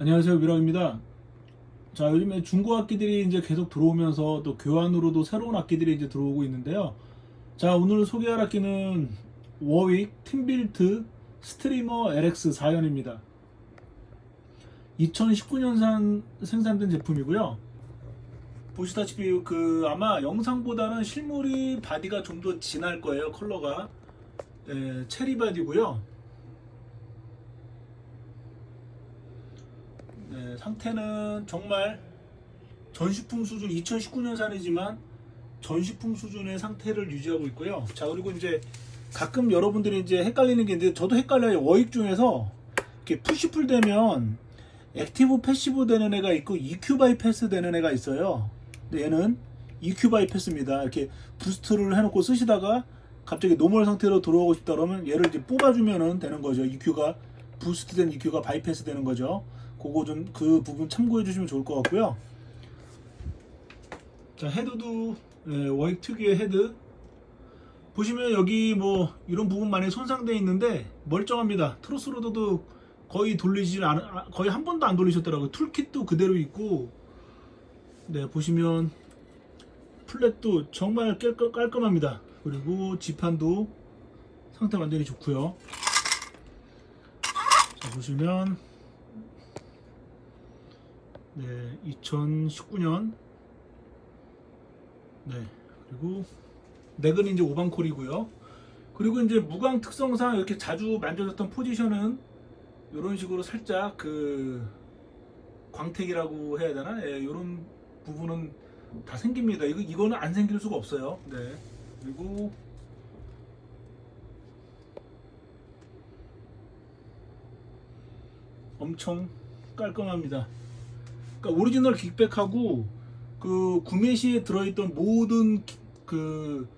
안녕하세요 미랑입니다. 자 요즘에 중고 악기들이 이제 계속 들어오면서 또 교환으로도 새로운 악기들이 이제 들어오고 있는데요. 자 오늘 소개할 악기는 워윅 팀빌트 스트리머 LX 4연입니다. 2019년산 생산된 제품이고요. 보시다시피 그 아마 영상보다는 실물이 바디가 좀 더 진할 거예요 컬러가 예, 체리 바디고요. 네, 상태는 정말 전시품 수준 2019년산이지만 전시품 수준의 상태를 유지하고 있고요. 자 그리고 이제 가끔 여러분들이 이제 헷갈리는 게 있는데 저도 헷갈려요. 워익 중에서 이렇게 푸시풀 되면 액티브 패시브 되는 애가 있고 EQ 바이패스 되는 애가 있어요. 근데 얘는 EQ 바이패스입니다. 이렇게 부스트를 해놓고 쓰시다가 갑자기 노멀 상태로 들어오고 싶다 그러면 얘를 이제 뽑아주면은 되는 거죠. EQ가 부스트된 EQ가 바이패스 되는 거죠. 그거 좀 그 부분 참고해 주시면 좋을 것 같고요. 자 헤드도 예, 워익 특유의 헤드 보시면 여기 뭐 이런 부분 많이 손상되어 있는데 멀쩡합니다. 트로스 로더도 거의 돌리지 않 아, 거의 한 번도 안 돌리셨더라고요. 툴킷도 그대로 있고 네 보시면 플랫도 정말 깔끔, 깔끔합니다. 그리고 지판도 상태 완전히 좋고요. 자 보시면 네 2019년 네 그리고 넥은 이제 오반콜이고요. 그리고 이제 무광 특성상 이렇게 자주 만져졌던 포지션은 이런 식으로 살짝 그 광택이라고 해야 되나? 예, 이런 부분은 다 생깁니다. 이거 이거는 안 생길 수가 없어요. 네. 그리고 엄청 깔끔합니다. 그러니까 오리지널 킥백하고 그 구매 시에 들어있던 모든 그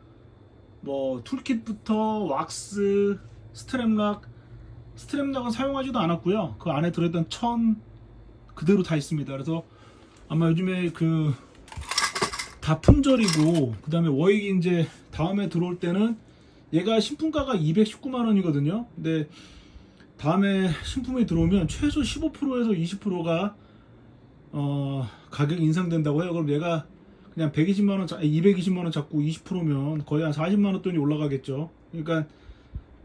뭐 툴킷부터 왁스, 스트랩락, 스트랩락은 사용하지도 않았고요. 그 안에 들어있던 천 그대로 다 있습니다. 그래서 아마 요즘에 그 다 품절이고 그 다음에 워익이 이제 다음에 들어올 때는 얘가 신품가가 219만 원이거든요. 근데 다음에 신품이 들어오면 최소 15%에서 20%가 어, 가격 인상된다고 해요. 그럼 얘가 그냥 120만 원, 220만 원 잡고 20%면 거의 한 40만 원 돈이 올라가겠죠. 그러니까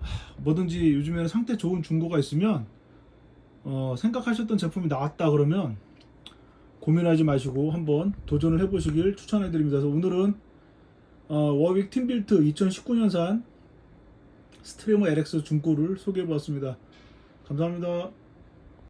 하, 뭐든지 요즘에는 상태 좋은 중고가 있으면 어, 생각하셨던 제품이 나왔다 그러면 고민하지 마시고 한번 도전을 해보시길 추천해 드립니다. 그래서 오늘은 어, 워윅 팀빌트 2019년산 스트리머 LX 중고를 소개해 보았습니다. 감사합니다.